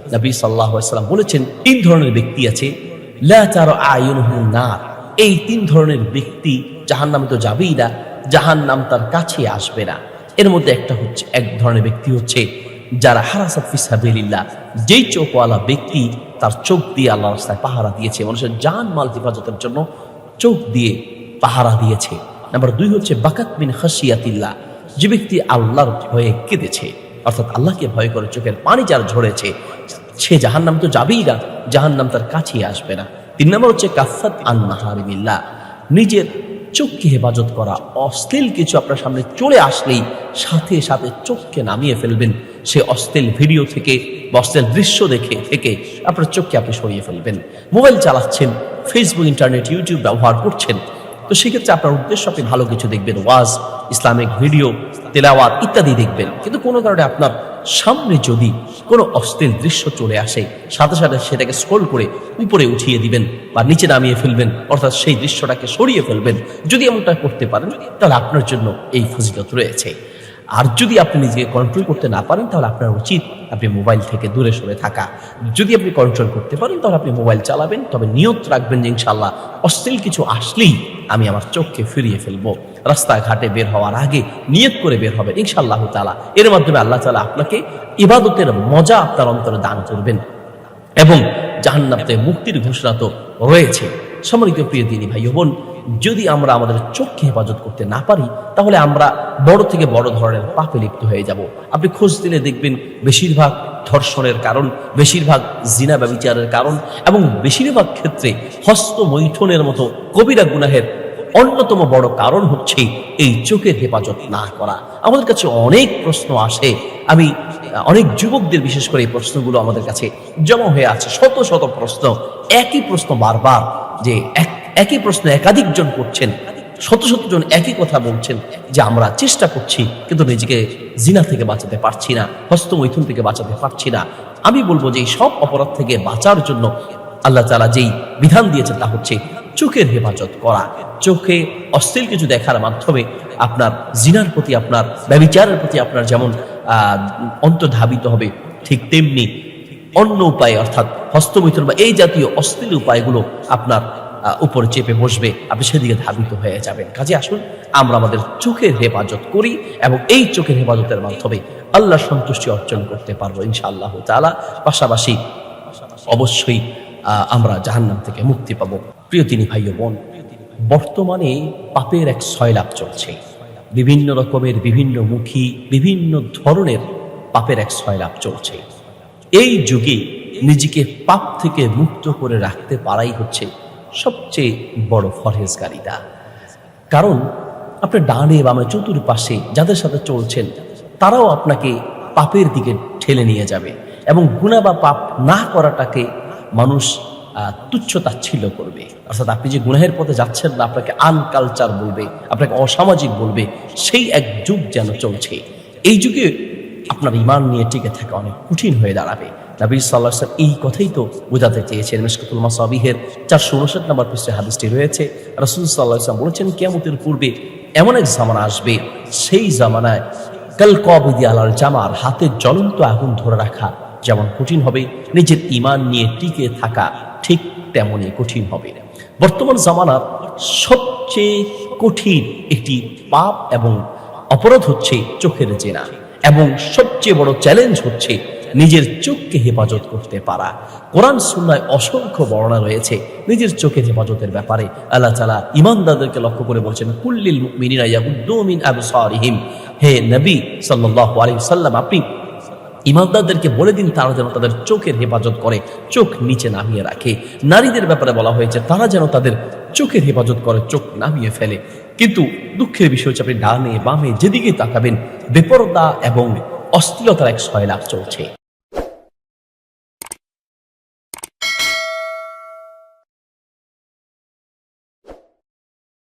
নবী সাল্লাম বলেছেন, তিন ধরনের ব্যক্তি আছে। নার। এই তিন ধরনের ব্যক্তি জাহান তো যাবেই না জাহান নাম তার কাছে আসবে না। এর মধ্যে একটা হচ্ছে, এক ধরনের ব্যক্তি হচ্ছে যারা হারাসাত ফিসাবিল্লাহ যেই চোখওয়ালা ব্যক্তি তার চোখ দিয়ে আল্লাহ রাস্তায় পাহারা দিয়েছে, মানুষের জান মাল হেফাজতের জন্য চোখ দিয়ে পাহারা দিয়েছে। নাম্বার দুই হচ্ছে বাকাত বিন হাসিয়াতিল্লাহ যে ব্যক্তি আল্লাহর ভয়ে কেঁদেছে। অর্থাৎ আল্লাহকে ভয় করে চোখের পানি যার ঝরেছে, সে জাহান্নাম তো যাবেই না জাহান নাম তার কাছেই আসবে না। তিন নম্বর হচ্ছে কাফাত আন মাহারিমিল্লাহ। নিজের চোখকে হেফাজত করা, অশ্লীল কিছু আপনার সামনে চলে আসলেই সাথে সাথে চোখকে নামিয়ে ফেলবেন। সে অশ্লীল ভিডিও থেকে অশ্লীল দৃশ্য দেখে, থেকে আপনার চোখকে আপনি সরিয়ে ফেলবেন। মোবাইল চালাচ্ছেন, ফেসবুক, ইন্টারনেট, ইউটিউব ব্যবহার করছেন তো সেক্ষেত্রে আপনার উদ্দেশ্য আপনি ভালো কিছু দেখবেন, ওয়াজ, ইসলামিক ভিডিও, তেলাওয়াত ইত্যাদি দেখবেন। কিন্তু কোনো কারণে আপনার সামনে যদি কোনো অশ্লীল দৃশ্য চলে আসে, সাথে সাথে সেটাকে স্ক্রোল করে উপরে উঠিয়ে দিবেন বা নিচে নামিয়ে ফেলবেন, অর্থাৎ সেই দৃশ্যটাকে সরিয়ে ফেলবেন, যদি এমনটা করতে পারেন, তাহলে আপনার জন্য এই ফজিলত রয়েছে। আর যদি আপনি নিজেকে কন্ট্রোল করতে না পারেন, তাহলে আপনার উচিত আপনি মোবাইল থেকে দূরে সরে থাকা। যদি আপনি কন্ট্রোল করতে পারেন, তাহলে আপনি মোবাইল চালাবেন, তবে নিয়ত রাখবেন যে ইনশাল্লাহ অশ্লীল কিছু আসলেই আমি আমার চোখকে ফিরিয়ে ফেলব। রাস্তাঘাটে বের হওয়ার আগে নিয়ত করে বের হবে ইনশাল্লাহ তালা এর মাধ্যমে আল্লাহ তালা আপনাকে ইবাদতের মজা আপনার অন্তরে দান করবেন। এবং জাহান্নামতে মুক্তির ঘোষণা তো রয়েছে। সম্মানিত প্রিয় দিনী ভাই বোন যদি আমরা আমাদের চোখকে হেফাজত করতে না পারি, তাহলে আমরা বড় থেকে বড় ধরনের পাপে লিপ্ত হয়ে যাব। আপনি খোঁজ দিলে দেখবেন বেশিরভাগ ধর্ষণের কারণ, বেশিরভাগ জিনা ব্যবিচারের কারণ এবং বেশিরভাগ ক্ষেত্রে হস্তমৈথুনের মতো কবিরা গুনাহের অন্যতম বড় কারণ হচ্ছে এই চোখের হেফাজত না করা। আমাদের কাছে অনেক প্রশ্ন আসে। আমি অনেক যুবকদের বিশেষ করে এই প্রশ্নগুলো আমাদের কাছে জমা হয়ে আছে। শত শত প্রশ্ন। একই প্রশ্ন বারবার যে এক- একই প্রশ্ন একাধিক জন করছেন, শত শত জন একই কথা বলছেন যে আমরা চেষ্টা করছি, কিন্তু নিজেকে জিনা থেকে বাঁচাতে পারছি না, হস্তমৈথুন থেকে বাঁচাতে পারছি না। আমি বলব যে সব অপরাধ থেকে বাঁচার জন্য আল্লাহ তালা যেই বিধান দিয়েছেন তা হচ্ছে চোখের হেফাজত করা। চোখে অশ্লীল কিছু দেখার মাধ্যমে আপনার জিনার প্রতি আপনার, ব্যবিচারের প্রতি আপনার যেমন অন্তর্ধাবিত হবে, ঠিক তেমনি অন্য উপায়ে অর্থাৎ হস্তমৈথুন বা এই জাতীয় অশ্লীল উপায়গুলো আপনার উপরে চেপে বসবে, আপনি সেদিকে ধাবিত হয়ে যাবেন। কাজে আসুন, আমরা আমাদের চোখের হেফাজত করি এবং এই চোখের হেফাজতের মাধ্যমে আল্লাহ সন্তুষ্টি অর্জন করতে পারব ইনশাআল্লাহ তালা পাশাপাশি অবশ্যই আমরা জাহান্নাম থেকে মুক্তি পাবো। প্রিয় তিনি ভাই বোন, বর্তমানে পাপের এক সয়লাভ চলছে। বিভিন্ন রকমের বিভিন্ন মুখী, বিভিন্ন ধরনের পাপের এক সয়লাভ চলছে। এই যুগে নিজেকে পাপ থেকে মুক্ত করে রাখতে পারাই হচ্ছে সবচেয়ে বড় ফরহেজগারিতা। কারণ আপনার ডানে বামে চতুর্পাশে যাদের সাথে চলছেন, তারাও আপনাকে পাপের দিকে ঠেলে নিয়ে যাবে এবং গুণা বা পাপ না করাটাকে মানুষ তুচ্ছ তাচ্ছিল্য করবে। অর্থাৎ আপনি যে গুনাহের পথে যাচ্ছেন না, আপনাকে আনকালচার বলবে, আপনাকে অসামাজিক বলবে, সেই এক যুগ যেন চলছে। এই যুগে আপনার ইমান নিয়ে টিকে থাকা অনেক কঠিন হয়ে দাঁড়াবে। নবী সাল্লাহ সাল্লাম এই কথাই তো বোঝাতে চেয়েছেন মিসকাতুল মাসাবিহের। চারশো উনষাট নম্বর পৃষ্ঠে হাদিসটি রয়েছে, রসুল সাল্লাহ সাল্লাম বলেছেন কেমতের পূর্বে এমন এক জামানা আসবে। সেই জামানায় কাল কবিদি আলাল জামার হাতে জ্বলন্ত আগুন ধরে রাখা যেমন কঠিন হবে, নিজের ইমান নিয়ে টিকে থাকা ঠিক তেমনই কঠিন হবে। বর্তমান জামানার সবচেয়ে কঠিন একটি পাপ এবং অপরাধ হচ্ছে চোখের জেনা। এবং সবচেয়ে বড় চ্যালেঞ্জ হচ্ছে নিজের চোখকে হেফাজত করতে পারা। কোরআন সুন্নায় অসংখ্য বর্ণনা রয়েছে নিজের চোখের হেফাজতের ব্যাপারে। আল্লাহ তালা ইমানদারদেরকে লক্ষ্য করে বলছেন কুল্লিল মুমিনিনা ইয়াগুদ্দু মিন আবসারিহিম। হে নবী সাল্লাল্লাহু আলাইহি সাল্লাম আপনি ইমানদারদেরকে বলে দিন, তারা যেন তাদের চোখের হেফাজত করে, চোখ নিচে নামিয়ে রাখে। নারীদের ব্যাপারে বলা হয়েছে, তারা যেন তাদের চোখের হেফাজত করে, চোখ নামিয়ে ফেলে। কিন্তু দুঃখের বিষয় হচ্ছে আপনি ডানে বামে যেদিকে তাকাবেন বেপরদা এবং অশ্লীলতার এক সয়লাভ চলছে।